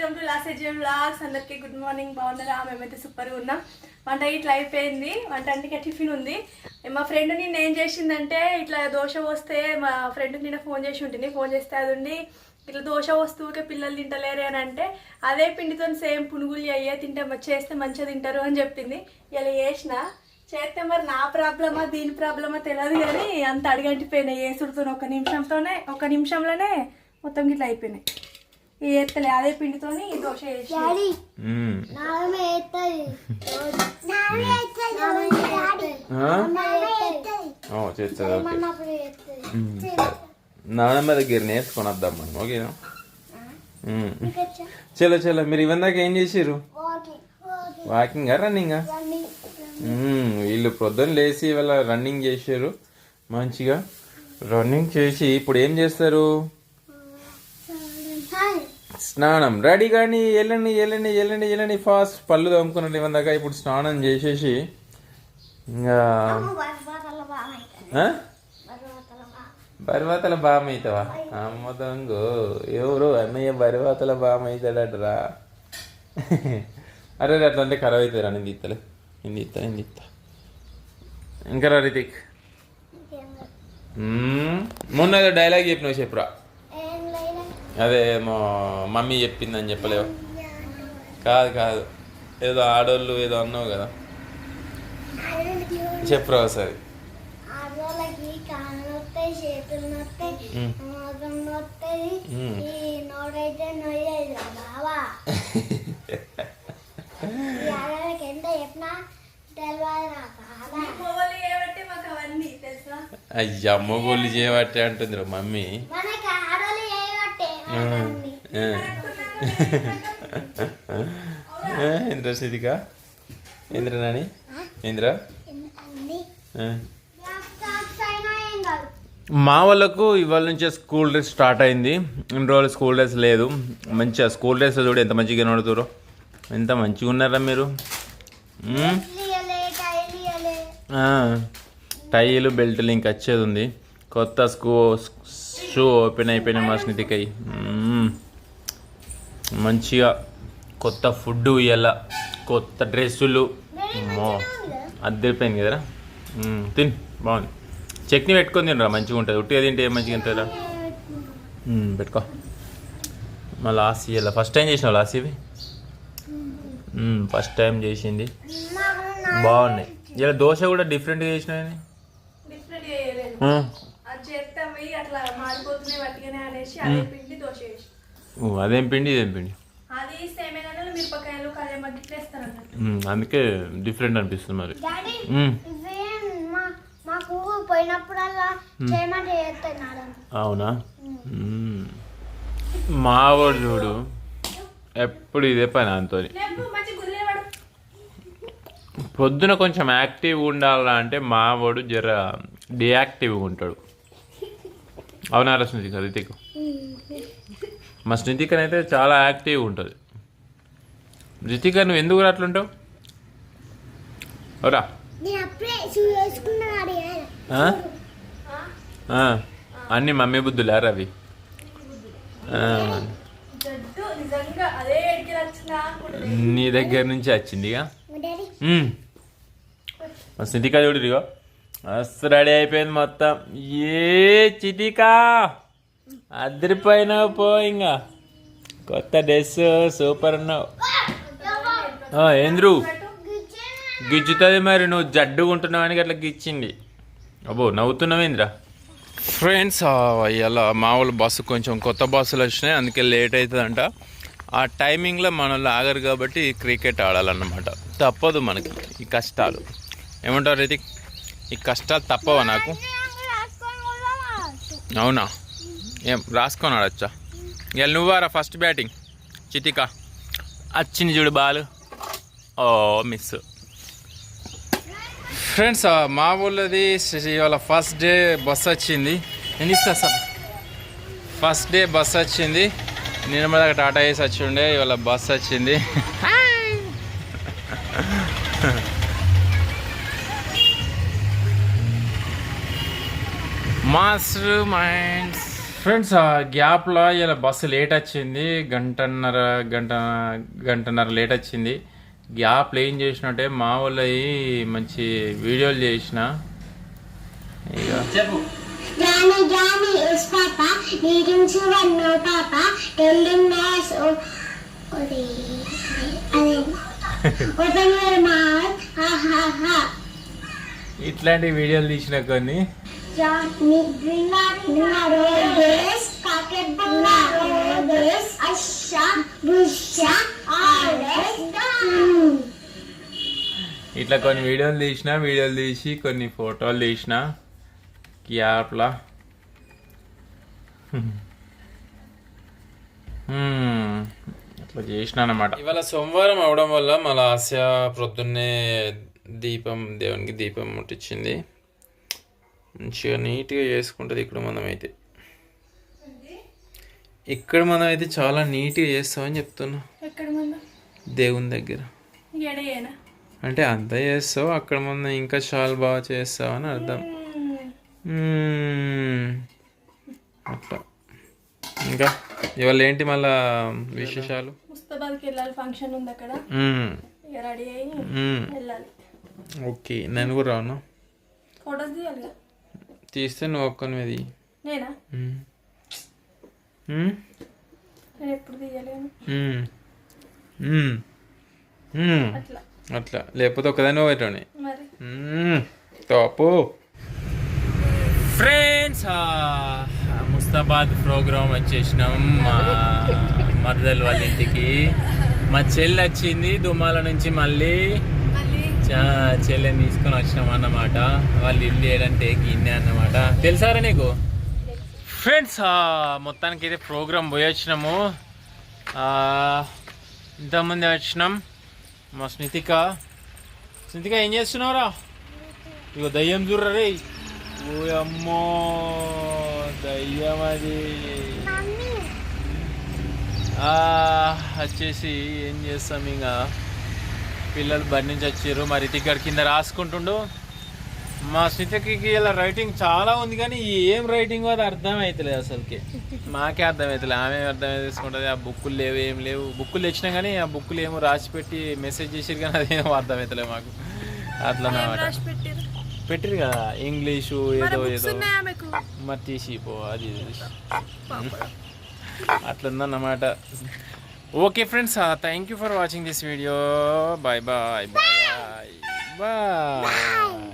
Welcome to last AGM blogs అందరికీ good morning. బాగున్నారా? మేమైతే సూపర్గా ఉన్నాం. వంట ఇట్లా అయిపోయింది. వంట అంటే టిఫిన్ ఉంది. మా ఫ్రెండ్ నిన్న ఏం చేసిందంటే ఇట్లా దోశ వస్తే మా ఫ్రెండ్ నిన్న ఫోన్ చేసి ఉంటుంది. ఫోన్ చేస్తే అది ఉండి ఇట్లా దోశ వస్తువుకే పిల్లలు తింటలేరు అని అంటే అదే పిండితో సేమ్ పునుగులు అయ్యే తింటే చేస్తే మంచిగా తింటారు అని చెప్పింది. ఇలా చేసిన చేస్తే మరి నా ప్రాబ్లమా దీని ప్రాబ్లమా తెలియదు కానీ అంత అడిగంటిపోయినాయి. వేసుడుతో ఒక నిమిషంతోనే ఒక నిమిషంలోనే మొత్తం ఇట్లా అయిపోయినాయి. ఈ ఎత్తలే అదే పిండితోని ఈ దోశ వేసి చేస్తుంది ఓకే. నానమ్మ దగ్గర నేర్చుకొని వద్దాం మనం ఓకేనా? చలో చలో మీరు ఇవందాక ఏం చేసిర్రు? వాకింగ్ రన్నింగా. వీళ్ళు ప్రొద్దున లేచి ఇవాళ రన్నింగ్ చేసారు మంచిగా. రన్నింగ్ చేసి ఇప్పుడు ఏం చేస్తారు? స్నానం. రెడీ కానీ వెళ్ళండి వెళ్ళండి వెళ్ళండి వెళ్ళండి. ఫాస్ట్ పళ్ళు తోముకున్నట్టు ఇవందాక ఇప్పుడు స్నానం చేసేసి ఇంకా బరివాతల బామ అవుతావా అమ్మ దొంగ. ఎవరు? అన్నయ్య బరివాతల బామ అవుతాడట్రా అరే అట్లా అంటే ఖరాబ్ అవుతుంది రా నేను తీత్తలే. నేను తీస్తా నేను తీస్తా ఇంకా రా రితిక్. మొన్న డైలాగ్ చెప్పినావు చెప్పురా? అదే మా మమ్మీ చెప్పిందని చెప్పలేవు. కాదు కాదు. ఏదో ఆడోళ్ళు ఏదో అన్నావు కదా. చెప్పురా ఒకసారి. అయ్యా మొగోళ్ళు చేయబట్టే అంటుంది రా మమ్మీ. ఇంద్ర సిదిక ఇంద్ర నాని? ఇంద్ర మా వాళ్ళకు ఇవాళ నుంచే స్కూల్ డ్రెస్ స్టార్ట్ అయింది. ఇన్ని రోజులు స్కూల్ డ్రెస్ లేదు. మంచిగా స్కూల్ డ్రెస్ చూడు ఎంత మంచిగా కనబడుతురో ఎంత మంచిగా ఉన్నారా మీరు? టైలు బెల్ట్లు ఇంకా వచ్చేది ఉంది. కొత్త స్కూ షూ ఓపెన్ అయిపోయినాయి మా స్నితికై మంచిగా కొత్త ఫుడ్ ఇయ్యాల కొత్త డ్రెస్సులు. అద్దరిపోయింది కదరా? తిన్ బాగుంది. చట్నీ పెట్టుకొని తినరా మంచిగా ఉంటుంది. ఉట్టిగా తింటే ఏం మంచిగా ఉంటుందా మ్మ్, పెట్టుకో. మా లాస్ట్ ఇయ్యాల. ఫస్ట్ టైం చేసినావు లాస్ట్ ఇవి? ఫస్ట్ టైం చేసింది. బాగున్నాయి. ఇలా దోశ కూడా డిఫరెంట్గా చేసినాయని అట్లా మాడిపోతున్నాయి వట్టిగానే అనేసి అదే పిండి దోశ వేసి ఓ, అదేం పిండి ఇదేం పిండి? అది మిరపకాయలు వేస్తారు అన్నట్టు అందుకే డిఫరెంట్ అనిపిస్తుంది మరి. డాడీ ఇవే మా మాకు పోయినప్పుడల్లా చేయమంటే చేస్తాయి మేడం. అవునా? ఉమ్. మా వాడు చూడు ఎప్పుడు ఇదే పని మంచి గుర్రేవాడు పొద్దున కొంచెం యాక్టివ్ ఉండాలా అంటే మా వాడు జర డియాక్టివ్గా ఉంటాడు. అవునా రా స్మృతిక రితిక్ మా స్మృతికన్ అయితే చాలా యాక్టివ్గా ఉంటుంది. రితిక నువ్వు ఎందుకు అట్లుంటావు అవురా అన్ని మమ్మీ బుద్ధులే రవి? నీ దగ్గర నుంచి వచ్చింది ఇక? డాడీ. మ్మ్. మా సితిక చూడు ఇదిగో. రెడీ అయిపోయింది మొత్తం. ఏ చిటికా? అద్దరిపోయినావు పో ఇంకా కొత్త డ్రెస్ సూపర్ ఉన్నావు. ఏంద్రు? గిచ్చుతుంది మరి నువ్వు జడ్డుగా ఉంటున్నావు అని అట్లా గిచ్చింది. అబ్బో నవ్వుతున్నావేంద్రా ఫ్రెండ్స్ ఇలా మామూలు బస్సు కొంచెం కొత్త బస్సులు వచ్చినాయి అందుకే లేట్ అవుతుందంట ఆ టైమింగ్లో మనల్ని ఆగరు కాబట్టి క్రికెట్ ఆడాలన్నమాట. తప్పదు మనకి ఈ కష్టాలు. ఏమంటారు రితిక్ ఈ కష్టాలు తప్పవా నాకు? అవునా? ఏం రాసుకొని ఆడచ్చా ఇక నువ్వారా ఫస్ట్ బ్యాటింగ్ చితిక? వచ్చింది చూడు బాల్. ఓ మిస్ ఫ్రెండ్స్ మా ఊళ్ళోది ఇవాళ ఫస్ట్ డే బస్ వచ్చింది. నేను ఇస్తా సార్? ఫస్ట్ డే బస్ వచ్చింది. నేను మీద టాటా ఏసి వచ్చి ఉండే ఇవాళ బస్ వచ్చింది. మాస్టర్ మైండ్స్ ఫ్రెండ్స్ ఆ గ్యాప్లో ఇలా బస్సు లేట్ వచ్చింది గంటన్నర గంట గంటన్నర లేట్ వచ్చింది గ్యాప్లో ఏం చేసినట్టే మా వాళ్ళవి మంచి వీడియోలు చేసిన. ఇక. ఇట్లాంటి వీడియోలు తీసిన కొన్ని Asha, Busha. ఇట్లా కొన్ని వీడియోలు తీసిన వీడియోలు తీసి కొన్ని ఫోటోలు తీసిన గ్యాప్లా హ్మ్. అట్లా చేసిన అనమాట ఇవాళ సోమవారం అవడం వల్ల మా లాస్య ప్రొద్దున్నే దీపం దేవునికి దీపం ముట్టించింది మంచిగా నీట్గా చేసుకుంటుంది ఇక్కడ మనం అయితే ఇక్కడ మనం అయితే చాలా నీట్గా చేస్తామని చెప్తున్నా. దేవుని దగ్గర. అంటే అంత చేస్తావు అక్కడ మనం ఇంకా చాలా బాగా చేస్తావు అని అర్థం. అట్లా. ఇంకా ఇవాళ ఏంటి మళ్ళా విశేషాలు? ముస్తాబాద్కి వెళ్ళాలి ఫంక్షన్ ఉంది అక్కడ. మ్మ్. ఇక రెడీ అయ్యి మ్మ్. వెళ్ళాలి. ఓకే నేను కూడా రాను. తీస్తే నువ్వు ఒక్కని మీద ఇయ్యి. నేనా ఎప్పుడు తీయలేను. అట్లా. లేకపోతే ఒకదాని ఒకటోని మరి? టాపు ఫ్రెండ్స్ ముస్తాబాద్ ప్రోగ్రామ్ వచ్చేసినాం మా మరదలు వాళ్ళ ఇంటికి. మా చెల్లి వచ్చింది దుమ్మాల నుంచి మళ్ళీ. చెల్లెని తీసుకొని వచ్చినాం అన్నమాట. వాళ్ళు ఇల్లు ఏడంటే గిన్నె అన్నమాట. తెలుసారా నీకు? ఫ్రెండ్స్ మొత్తానికి అయితే ప్రోగ్రామ్ పోయి వచ్చినాము. ఆ, ఇంతమంది వచ్చినాం. మా స్మితిక స్మితిక ఏం చేస్తున్నావురా? ఇగో దయ్యం చూడరా రే ఓ అమ్మో దయ్యం అది. ఆ, వచ్చేసి ఏం చేస్తాం ఇంకా పిల్లలు బడి నుంచి వచ్చారు మరి ఇక్కడ కింద రాసుకుంటుండు. మా స్మితకి ఇలా రైటింగ్ చాలా ఉంది కానీ ఏం రైటింగ్ అది అర్థం అవుతలేదు అసలుకి. మాకే అర్థం అవుతలేదు ఆమె అర్థం చేసుకుంటుంది ఆ బుక్కులు లేవు ఏం లేవు. బుక్కులు తెచ్చినా కానీ ఆ బుక్కులు ఏమో రాసి పెట్టి మెసేజ్ చేసిరు కానీ అదేమో అర్థం అవుతలేదు మాకు అట్లా పెట్టారు కదా ఇంగ్లీషు ఏదో ఏదో. మరి తీసి పో అది ఇది. అట్లుందన్నమాట. okay friends thank you for watching this video bye bye bye bye bye